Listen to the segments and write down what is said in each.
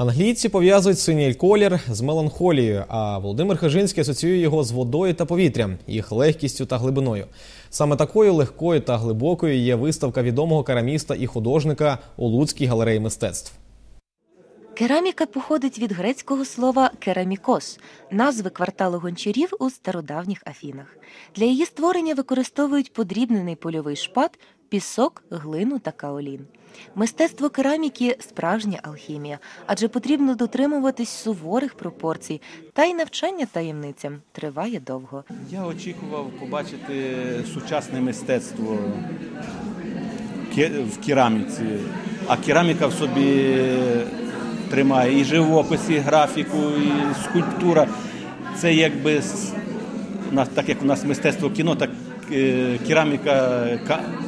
Англійці пов'язують синій колір з меланхолією, а Володимир Хижинський асоціює його з водою та повітрям, їх легкістю та глибиною. Саме такою легкою та глибокою є виставка відомого караміста і художника у Луцькій галереї мистецтв. Кераміка походить від грецького слова керамікос, назви кварталу гончарів у стародавніх Афінах. Для її створення використовують подрібнений польовий шпат, пісок, глину та каолін. Мистецтво кераміки справжня алхімія, адже потрібно дотримуватись суворих пропорцій, та й навчання таємницям триває довго. Я очікував побачити сучасне мистецтво в кераміці, а кераміка в собі тримає і живопис, і графіку, і скульптура. Це якби так як у нас мистецтво кіно, так е, кераміка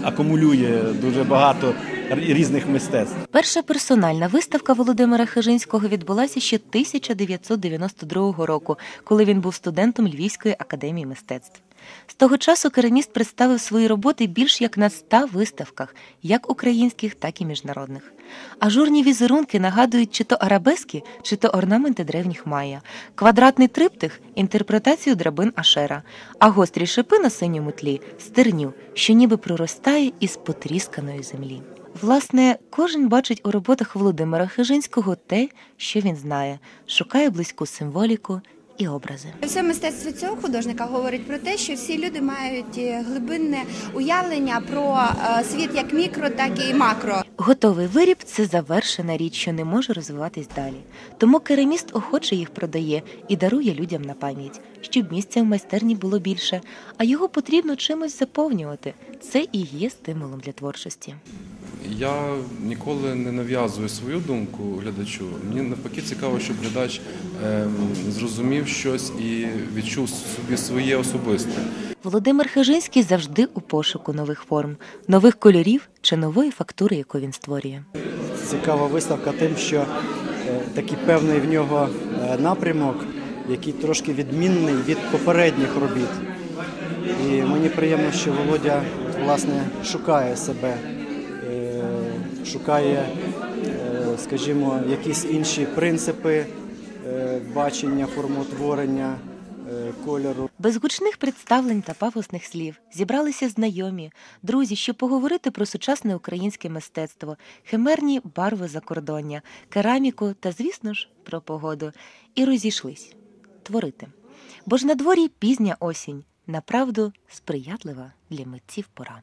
акумулює дуже багато різних мистецтв. Перша персональна виставка Володимира Хижинського відбулася ще 1992 року, коли він був студентом Львівської академії мистецтв. З того часу кераміст представив свої роботи більш як на 100 виставках, як українських, так і міжнародних. Ажурні візерунки нагадують чи то арабески, чи то орнаменти древніх майя, квадратний триптих інтерпретацію драбин Ашера, а гострі шипи на синьому тлі стерню, що ніби проростає із потрісканої землі. Власне, кожен бачить у роботах Володимира Хижинського те, що він знає, шукає близьку символіку і образи. Все мистецтво цього художника говорить про те, що всі люди мають е, глибинне уявлення про е, світ як мікро, так і макро. Готовий виріб це завершена річ, що не може розвиватись далі. Тому кераміст охоче їх продає і дарує людям на пам'ять, щоб місця в майстерні було більше, а його потрібно чимось заповнювати. Це і є стимулом для творчості. Я ніколи не нав'язую свою думку глядачу. Мені навпаки цікаво, щоб глядач ем, зрозумів щось і відчув собі своє особисте. Володимир Хижинський завжди у пошуку нових форм, нових кольорів чи нової фактури, яку він створює. цікава виставка тим, що е, такий певний в нього е, напрямок, який трошки відмінний від попередніх робіт. І мені приємно, що Володя власне шукає себе, шукає, е, скажімо, якісь інші принципи е, бачення, формоутворення, е, кольору. Без гучних представлень та пафосних слів зібралися знайомі, друзі, щоб поговорити про сучасне українське мистецтво, химерні барви закордоння, кераміку та, звісно ж, про погоду. І розійшлись творити. Бо ж на дворі пізня осінь, направду сприятлива для митців пора.